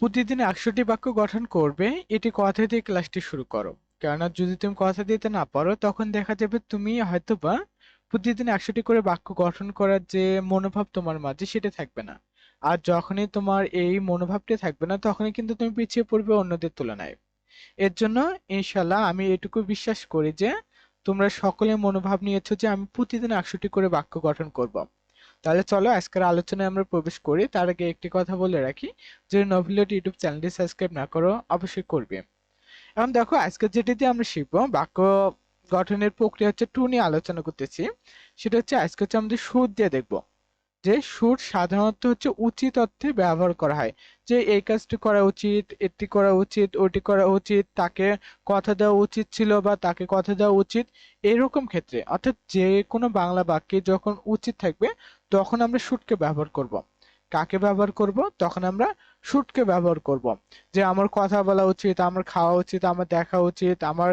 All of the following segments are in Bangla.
প্রতিদিন একশোটি বাক্য গঠন করবে, এটি কথা দিয়ে ক্লাসটি শুরু করো। কেননা, যদি তুমি কথা দিতে না পারো, তখন দেখা যাবে তুমি হয়তোবা প্রতিদিন একশোটি করে বাক্য গঠন করার যে মনোভাব তোমার মাঝে, সেটা থাকবে না। আর যখনই তোমার এই মনোভাবটি থাকবে না, তখনই কিন্তু তুমি পিছিয়ে পড়বে অন্যদের তুলনায়। এর জন্য ইনশাল্লাহ আমি এটুকু বিশ্বাস করি যে, তোমরা সকলে মনোভাব নিয়েছো যে, আমি প্রতিদিন একশোটি করে বাক্য গঠন করব। তাহলে চলো আজকের আলোচনায় আমরা প্রবেশ করি। তার আগে একটি কথা বলে রাখি, যে নভিলেট ইউটিউব চ্যানেলটি সাবস্ক্রাইব না করো, অবশ্যই করবে। এখন দেখো, আজকে যেটিতে আমরা শিখব, বাক্য গঠনের প্রক্রিয়া হচ্ছে টু নিয়ে আলোচনা করতেছি। সেটা হচ্ছে আজকে হচ্ছে আমাদের সুর দিয়ে দেখব। যে সুর সাধারণত হচ্ছে উচিত অর্থে ব্যবহার করা হয় যে এই কাজটি করা উচিত, এটি করা উচিত, ওটি করা উচিত, তাকে কথা দেওয়া উচিত ছিল বা তাকে কথা দেওয়া উচিত, এরকম ক্ষেত্রে অর্থাৎ যে কোনো বাংলা বাক্যে যখন উচিত থাকবে, তখন আমরা শুটকে ব্যবহার করব। কাকে ব্যবহার করব তখন আমরা শুটকে ব্যবহার করব। যে আমার কথা বলা উচিত, আমার খাওয়া উচিত, আমার দেখা উচিত, আমার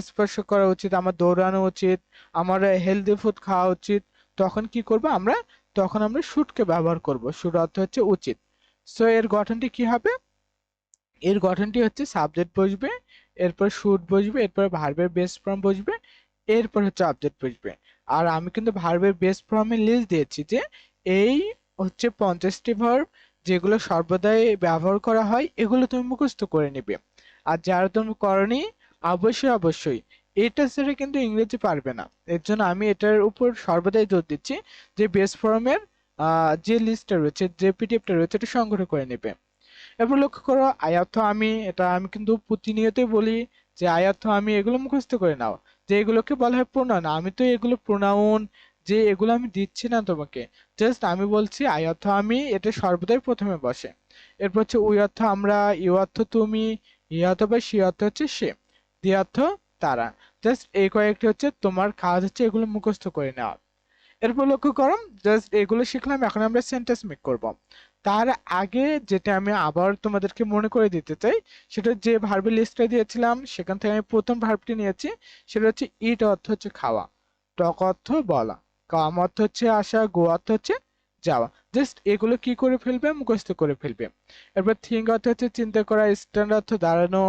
স্পর্শ করা উচিত, আমার দৌড়ানো উচিত, আমার হেলদি ফুড খাওয়া উচিত, তখন কি করব আমরা তখন আমরা শুটকে ব্যবহার করব। শুট অর্থ হচ্ছে উচিত। সো এর গঠনটি কি হবে? এর গঠনটি হচ্ছে সাবজেক্ট বসবে, এরপর শুট বসবে, এরপর ভার্বের বেস ফর্ম বসবে, এরপর হচ্ছে অবজেক্ট বসবে। আর আমি কিন্তু ভার্বের বেস ফর্মের লিস্ট দিয়েছি যে, এই হচ্ছে পঞ্চাশটি ভার্ব যেগুলো সর্বদাই ব্যবহার করা হয়, এগুলো তুমি মুখস্থ করে নেবে। আর যারা তুমি করনি, অবশ্যই অবশ্যই এটা ছাড়া কিন্তু ইংরেজি পারবে না। এর জন্য আমি এটার উপর সর্বদাই জোর দিচ্ছি যে বেস ফর্মের যে লিস্টটা রয়েছে, যে পিডিএফটা রয়েছে, এটা সংগ্রহ করে নেবে। এরপর লক্ষ্য করো আয়ার্থ আমি, এটা আমি কিন্তু প্রতিনিয়তই বলি যে আয়ার্থ আমি এগুলো মুখস্থ করে নাও। যে এগুলোকে বলা হয় প্রোনাউন আমি তো এগুলো প্রোনাউন যে এগুলো আমি দিচ্ছি না তোমাকে জাস্ট আমি বলছি আয়ার্থ আমি, এটা সর্বদাই প্রথমে বসে। এরপর হচ্ছে উই অর্থ আমরা ইউ অর্থ তুমি ই অর্থ বা সি অর্থ হচ্ছে সে। দি অর্থ তারা। জাস্ট এই কয়েকটি হচ্ছে তোমার কাজ হচ্ছে এগুলো মুখস্থ করে নেওয়া। এরপর লক্ষ্য করো জাস্ট এগুলো শিখলাম, এখন আমরা সেন্টেন্স মেক করব। তার আগে যেটা আমি আবার তোমাদেরকে মনে করে দিতে চাই, সেটা যে ভার্বের লিস্টটা দিয়েছিলাম, সেখান থেকে আমি প্রথম ভার্বটি নিয়েছি, সেটা হচ্ছে ইট অর্থ হচ্ছে খাওয়া টক অর্থ বলা কাম অর্থ হচ্ছে আসা গো অর্থ হচ্ছে যাওয়া। জাস্ট এগুলো কি করে ফেলবে? মুখস্থ করে ফেলবে। এরপর থিঙ্ক অর্থ হচ্ছে চিন্তা করা স্ট্যান্ড অর্থ দাঁড়ানো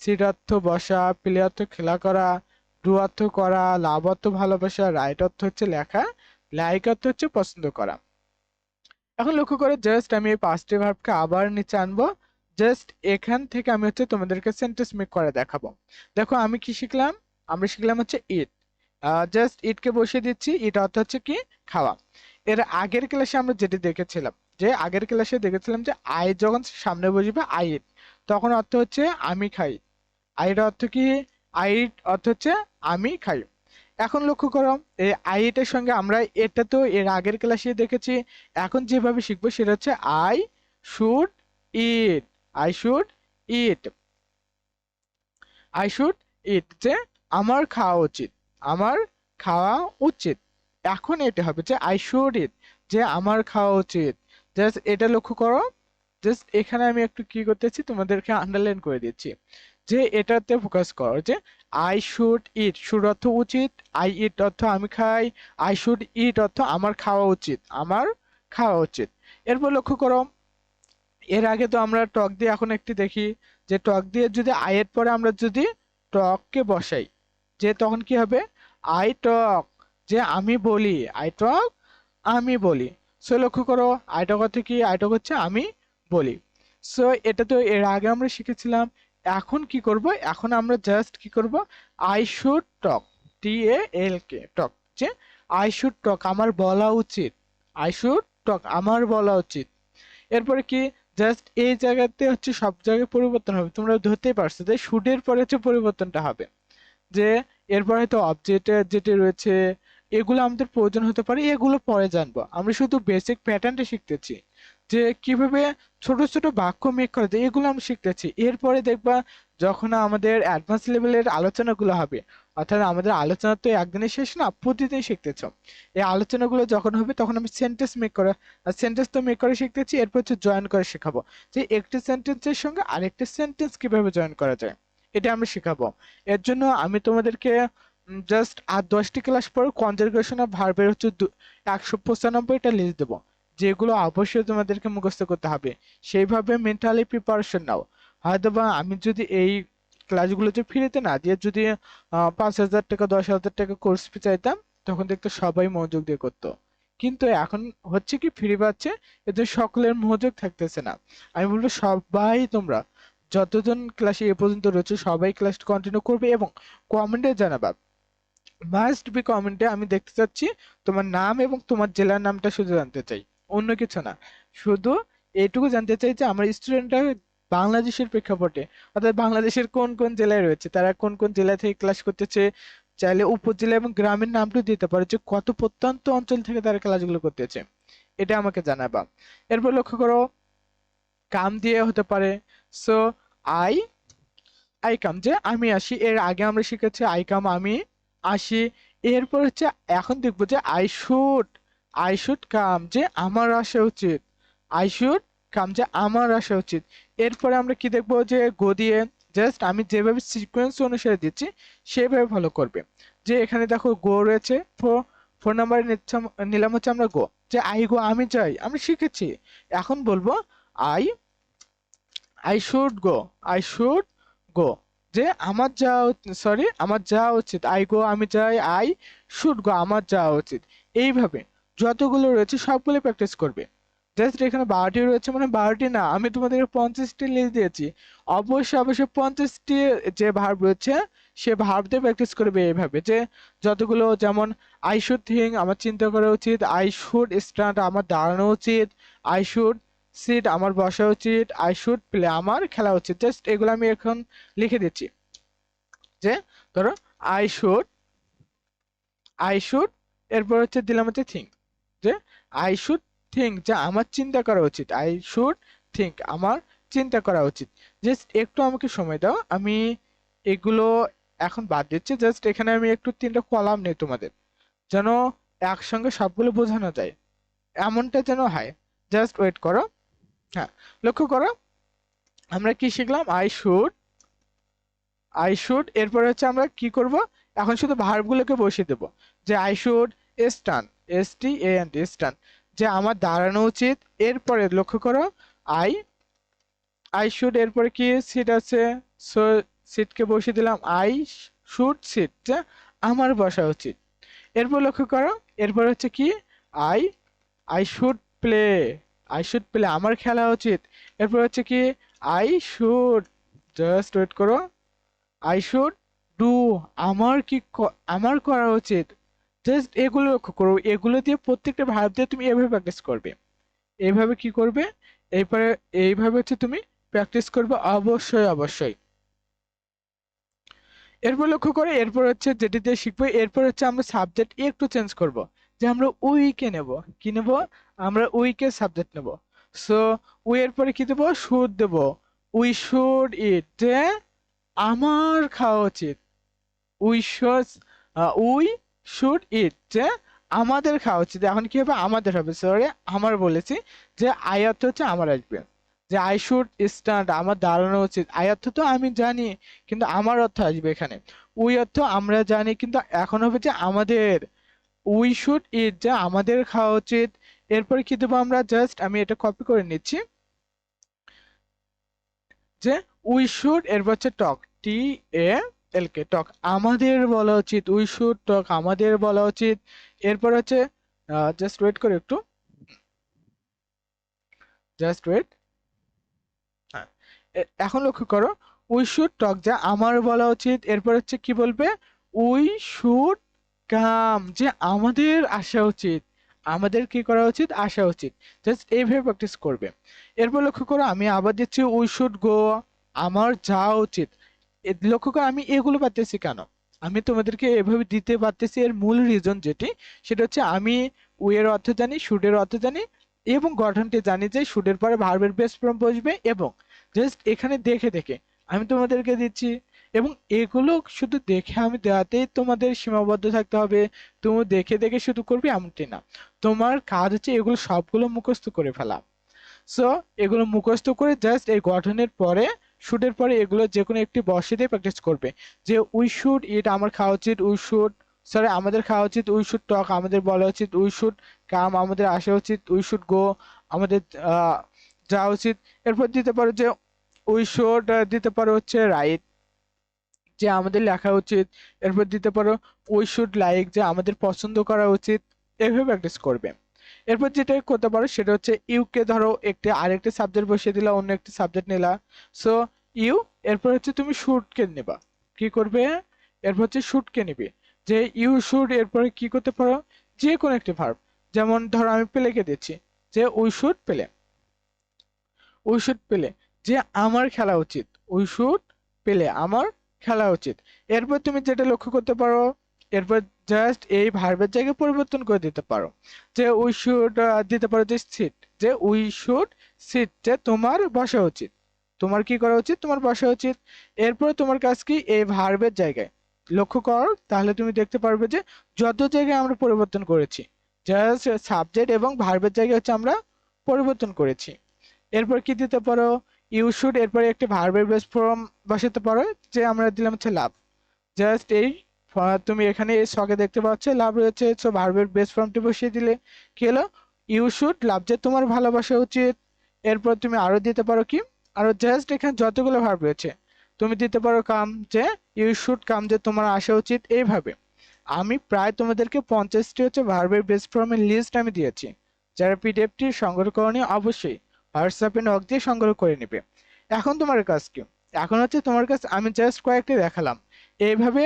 সিট বসা প্লে অর্থ খেলা করা ডু অর্থ করা লাভ অর্থ ভালোবাসা রাইট অর্থ হচ্ছে লেখা লাইক অর্থ হচ্ছে পছন্দ করা। এখন লক্ষ্য করে জাস্ট আমি এই পাঁচটি ভার্বকে আবার নিচে আনব। জাস্ট এখান থেকে আমি হচ্ছে তোমাদেরকে সেন্টেন্স মেক করে দেখাবো। দেখো আমি কি শিখলাম? আমরা শিখলাম হচ্ছে ইট জাস্ট ইটকে বসিয়ে দিচ্ছি। ইট অর্থ হচ্ছে কি? খাওয়া। এর আগের ক্লাসে আমরা যেটি দেখেছিলাম, যে আগের ক্লাসে দেখেছিলাম যে আই যখন সামনে বসবে আই ইট তখন অর্থ হচ্ছে, আমি খাই। আইট অর্থ কি? আইট অর্থ হচ্ছে আমি খাই। এখন লক্ষ্য করো, এই আইটের সঙ্গে আমরা এটা তো এর আগের ক্লাসে দেখেছি। এখন যেভাবে শিখব সেটা হচ্ছে I should eat I should eat I should eat যে আমার খাওয়া উচিত। আমার খাওয়া উচিত। এখন এটা হবে যে আই শুড ইট যে আমার খাওয়া উচিত। জাস্ট এটা লক্ষ্য করো। জাস্ট এখানে আমি একটু কি করতেছি, তোমাদেরকে আন্ডারলাইন করে দিচ্ছি। যে এটাতে ফোকাস করো যে আই শুড ইট শুড অর্থ উচিত আই ইট অর্থ আমি খাই আই শুড ইট অর্থ আমার খাওয়া উচিত, আমার খাওয়া উচিত। এরপর লক্ষ্য করো, এর আগে তো আমরা টক দিয়ে এখন একটি দেখি, যে টক দিয়ে যদি আয়ের পরে আমরা যদি টককে বসাই, যে তখন কি হবে? আই টক যে আমি বলি আই টক আমি বলি। সো লক্ষ্য করো আই টক অর্থ কি? আই টক হচ্ছে আমি বলি। সো এটা তো এর আগে আমরা শিখেছিলাম এখন কি করব? এখন আমরা জাস্ট কি করব? আই শুড টক টি এ এল কে টক যে আই শুড টক আমার বলা উচিত। আই শুড টক আমার বলা উচিত। এরপরে কি? জাস্ট এই জায়গাতে হচ্ছে সব জায়গায় পরিবর্তন হবে। তোমরা ধরতেই পারছ যে শুডের পরে হচ্ছে পরিবর্তনটা হবে। যে এরপরে হয়তো অবজেক্ট যেটি রয়েছে, এগুলো আমাদের প্রয়োজন হতে পারে, এগুলো পরে জানব। আমরা শুধু বেসিক প্যাটার্নটা শিখতেছি। যে কীভাবে ছোট ছোট বাক্য মেক করা যায়, এগুলো আমরা শিখতেছি। এরপরে দেখবা যখন আমাদের অ্যাডভান্স লেভেলের আলোচনাগুলো হবে, অর্থাৎ আমাদের আলোচনা তো একদিনে শেষ না প্রতিদিন শিখতেছ। এই আলোচনাগুলো যখন হবে, তখন আমি সেন্টেন্স মেক করা সেন্টেন্স তো মেক করে শিখতেছি, এরপর হচ্ছে জয়েন করে শেখাবো। যে একটি সেন্টেন্সের সঙ্গে আরেকটি সেন্টেন্স কীভাবে জয়েন করা যায়, এটা আমরা শেখাবো। এর জন্য আমি তোমাদেরকে জাস্ট আর দশটি ক্লাস পর কনজারগেশন অফ ভার্বের হচ্ছে একশো পঁচানব্বইটা লিস্ট দেবো। যেগুলো অবশ্যই তোমাদেরকে মুখস্থ করতে হবে। সেইভাবে মেন্টালি প্রিপারেশন নাও। হয়তোবা আমি যদি এই ক্লাসগুলোতে ফ্রিতে না দিয়ে যদি পাঁচ হাজার টাকা, দশ হাজার টাকা কোর্স ফি চাইতাম, তখন দেখতো সবাই মনোযোগ দিয়ে করতো। কিন্তু এখন হচ্ছে কি ফ্রি পাচ্ছে এতে সকলের মনোযোগ থাকতেছে না। আমি বলব সবাই তোমরা, যতজন ক্লাসে এ পর্যন্ত রয়েছে, সবাই ক্লাস কন্টিনিউ করবে এবং কমেন্টে জানাবা। মাস্ট বি কমেন্টে আমি দেখতে চাচ্ছি, তোমার নাম এবং তোমার জেলার নামটা শুধু জানতে চাই। অন্য কিছু না। শুধু এটুকু জানতে চাই যে, আমার স্টুডেন্টরা বাংলাদেশের প্রেক্ষাপটে, অর্থাৎ বাংলাদেশের কোন কোন জেলায় রয়েছে, তারা কোন কোন জেলা থেকে ক্লাস করতেছে, চাইলে উপজেলা এবং গ্রামের নামটাও দিতে পারে যে, কত প্রত্যন্ত অঞ্চল থেকে তারা ক্লাসগুলো করতেছে। এটা আমাকে জানাবা। এরপর লক্ষ্য করো, কাম দিয়ে হতে পারে। সো আই আই কাম যে, আমি আসি, এর আগে আমরা শিখেছি আই কাম আমি আসি। এরপর হচ্ছে, এখন দেখব যে I should I should come যে আমার আসা উচিত। আই শুড কাম যে আমার আসা উচিত। এরপরে আমরা কি দেখব যে গো দিয়ে জাস্ট আমি যেভাবে সিকোয়েন্স অনুসারে দিচ্ছি, সেভাবে ফলো করবে। যে এখানে দেখো গো রয়েছে ফোন নাম্বার নিলাম হচ্ছে আমরা গো যে আই গো আমি যাই, আমি শিখেছি। এখন বলব I I should go I should go যে আমার যাওয়া সরি আমার যাওয়া উচিত। আই গো আমি যাই আই শুড গো আমার যাওয়া উচিত। এইভাবে। যতগুলো রয়েছে, সবগুলো প্র্যাকটিস করবে। জাস্ট এখানে বারোটি রয়েছে মানে বারোটি না, আমি তোমাদের পঞ্চাশটি লিখে দিয়েছি। অবশ্যই অবশ্যই পঞ্চাশটি যে ভার্ব রয়েছে, সে ভার্ব দিয়ে প্র্যাকটিস করবে এইভাবে যে যতগুলো যেমন আই শুড থিঙ্ক আমার চিন্তা করা উচিত আই শুড স্টার্ট আমার দাঁড়ানো উচিত আই শুড সিট আমার বসা উচিত আই শুড প্লে আমার খেলা উচিত। জাস্ট এগুলো আমি এখন লিখে দিচ্ছি। যে ধরো আই শুড আই শুড এরপর হচ্ছে দিলাম হচ্ছে থিঙ্ক যে আই শুড থিঙ্ক যে আমার চিন্তা করা উচিত। আই শুড থিঙ্ক আমার চিন্তা করা উচিত। জাস্ট একটু আমাকে সময় দাও, আমি এগুলো এখন বাদ দিচ্ছি। জাস্ট এখানে আমি একটু তিনটা কলাম নেই তোমাদের। যেন একসঙ্গে সবগুলো বোঝানো যায়। এমনটা যেন হয়। জাস্ট ওয়েট করো। হ্যাঁ লক্ষ্য করো। আমরা কি শিখলাম? আই শুড আই শুড এরপর হচ্ছে আমরা কি করব? এখন শুধু ভার্বগুলোকে বসিয়ে দেব। যে I should stand S T A T stand, যে আমার দাঁড়ানো উচিত। এরপরে লক্ষ্য করো আই আই শুড এরপরে কি সিট আছে? সো সিটকে বসিয়ে দিলাম আই শুড সিট যে আমার বসা উচিত। এরপর লক্ষ্য করো, এরপর হচ্ছে কি? I I should play I should play আমার খেলা উচিত। এরপর হচ্ছে কি? আই শুড জাস্ট ওয়েট করো। আই শুড ডু আমার ক- আমার করা উচিত। জাস্ট এগুলো লক্ষ্য করো, এগুলো দিয়ে প্রত্যেকটা ভার্ব দিয়ে তুমি এভাবে প্র্যাকটিস করবে। এইভাবে কি করবে? এরপরে এইভাবে হচ্ছে তুমি প্র্যাকটিস করবে অবশ্যই অবশ্যই। এরপর লক্ষ্য করে, এরপর হচ্ছে যেটি দিয়ে শিখব, এরপর হচ্ছে আমরা সাবজেক্ট একটু চেঞ্জ করব। যে আমরা উইকে নেব। কি নেব? আমরা উইকে সাবজেক্ট নেব। সো উই এর পরে কি দেবো? শুড দেব। উই শুড ইট যে আমার খাওয়া উচিত। We should we should eat যে আমাদের খাওয়া উচিত। এখন কি হবে? আমাদের হবে। সরি আমার বলেছি যে অর্থ হচ্ছে আমার আসবে। যে আই শুড স্ট্যান্ড আমার দাঁড়ানো উচিত। অর্থ তো আমি জানি, কিন্তু আমার অর্থ আসবে এখানে। উই অর্থ আমরা জানি, কিন্তু এখন হবে যে আমাদের। উই শুড ইট যে আমাদের খাওয়া উচিত। এরপরে কি দেবো আমরা? জাস্ট আমি এটা কপি করে নিচ্ছি। যে উই শুড এরপর হচ্ছে টক টি এ এল কে টক আমাদের বলা উচিত উই শুড টক আমাদের বলা উচিত। এরপর হচ্ছে জাস্ট ওয়েট করে একটু। জাস্ট ওয়েট হ্যাঁ। এখন লক্ষ্য করো উই শুড টক যা আমার বলা উচিত। এরপর হচ্ছে কি বলবে? উই শুড কাম যে আমাদের আসা উচিত। আমাদের কি করা উচিত? আসা উচিত। জাস্ট এইভাবে প্র্যাকটিস করবে। এরপর লক্ষ্য করো আমি আবার দিচ্ছি উই শুড গো। আমার যাওয়া উচিত। লক্ষ্য করে, আমি এগুলো পারতেছি কেন? আমি তোমাদেরকে এভাবে দিতে পারতেছি, এর মূল রিজন যেটি, সেটা হচ্ছে আমি উয়ের অর্থ জানি শুডের অর্থ জানি, এবং গঠনটি জানি যে শুডের পরে ভার্বের বেস ফর্ম বসবে, এবং জাস্ট এখানে দেখে দেখে আমি তোমাদেরকে দিচ্ছি, এবং এগুলো শুধু দেখে আমি দেওয়াতেই তোমাদের সীমাবদ্ধ থাকতে হবে, তুমি দেখে দেখে শুধু করবে এমনটি না। তোমার কাজ হচ্ছে এগুলো সবগুলো মুখস্থ করে ফেলা। সো এগুলো মুখস্থ করে জাস্ট এই গঠনের পরে শুটের পরে এগুলো যে কোনো একটি বসে দিয়ে প্র্যাকটিস করবে। যে উই শুড ইট আমার খাওয়া উচিত, উই শুড সরি আমাদের খাওয়া উচিত, উই শুড টক, আমাদের বলা উচিত, উই শুড কাম, আমাদের আসা উচিত, উই শুড গো, আমাদের যাওয়া উচিত। এরপর দিতে পারো যে উই শুড দিতে পারো হচ্ছে রাইট যে আমাদের লেখা উচিত। এরপর দিতে পারো উই শুড লাইক যে আমাদের পছন্দ করা উচিত। এভাবে প্র্যাকটিস করবে। এরপর যেটা করতে পারো সেটা হচ্ছে ইউকে ধরো একটি আরেকটি সাবজেক্ট বসিয়ে দিলা, অন্য একটি সাবজেক্ট নিলা। সো ইউ এরপর হচ্ছে তুমি শুডকে নেবা। কি করবে? এরপর হচ্ছে শুডকে নিবে। যে ইউ শুড এরপরে কি করতে পারো? যে কোনো একটি ভার্ব যেমন ধরো আমি পেলেকে দিচ্ছি। যে we should play. We should play. যে আমার খেলা উচিত। উই শুড পেলে। আমার খেলা উচিত। এরপর তুমি যেটা লক্ষ্য করতে পারো, এরপর জাস্ট এই ভার্বের জায়গায় পরিবর্তন করে দিতে পারো। যে উই শুড দিতে পারো যে সিট যে উই শুড সিট যে তোমার বসা উচিত। তোমার কি করা উচিত? তোমার বসা উচিত। এরপর তোমার কাজ কি? এই ভার্বের জায়গায়। লক্ষ্য করো, তাহলে তুমি দেখতে পারবে যে যত জায়গায় আমরা পরিবর্তন করেছি জাস্ট সাবজেক্ট এবং ভার্বের জায়গায় হচ্ছে আমরা পরিবর্তন করেছি। এরপর কি দিতে পারো? ইউ শুড এরপরে একটি ভার্বের বেস ফর্ম বসাতে পারো, যে আমরা দিলাম হচ্ছে লাভ জাস্ট এই তুমি এখানে এই ছকে দেখতে পাচ্ছ, লাভ রয়েছে সো ভার্বের বেস ফর্মটি বসিয়ে দিলে। কি হলো? ইউ শুড লাভ যে তোমার ভালোবাসা উচিত। এরপর তুমি আরও দিতে পারো কি? আরও জাস্ট এখানে যতগুলো ভার্ব রয়েছে, তুমি দিতে পারো কাম যে ইউ শুড কাম যে তোমার আসা উচিত এইভাবে। আমি প্রায় তোমাদেরকে পঞ্চাশটি হচ্ছে ভার্বের বেস ফর্মের লিস্ট আমি দিয়েছি। যারা পিডিএফটি সংগ্রহ করনি, অবশ্যই হোয়াটসঅ্যাপে নক দিয়ে সংগ্রহ করে নেবে। এখন তোমার কাজ কি? এখন হচ্ছে তোমার কাছে আমি জাস্ট কয়েকটি দেখালাম। এইভাবে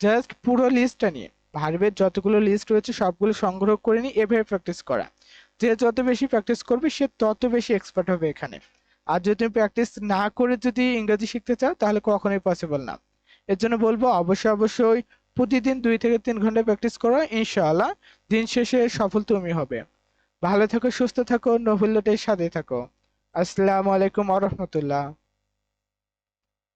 জাস্ট পুরো লিস্টটা নিয়ে। ভার্বের যতগুলো লিস্ট রয়েছে, সবগুলো সংগ্রহ করে নিয়ে এভাবে প্র্যাকটিস করা। যে যত বেশি প্র্যাকটিস করবে, সে তত বেশি এক্সপার্ট হবে এখানে। আর যদি তুমি প্র্যাকটিস না করে যদি ইংরেজি শিখতে চাও, তাহলে কখনোই পসিবল না। এর জন্য বলব, অবশ্যই অবশ্যই প্রতিদিন দুই থেকে তিন ঘণ্টা প্র্যাকটিস করো, ইনশাআল্লাহ দিন শেষে সফল তুমি হবে। ভালো থাকো, সুস্থ থাকো নভুল্যটের সাথে থাকো। আসসালামু আলাইকুম আ রহমতুল্লাহ।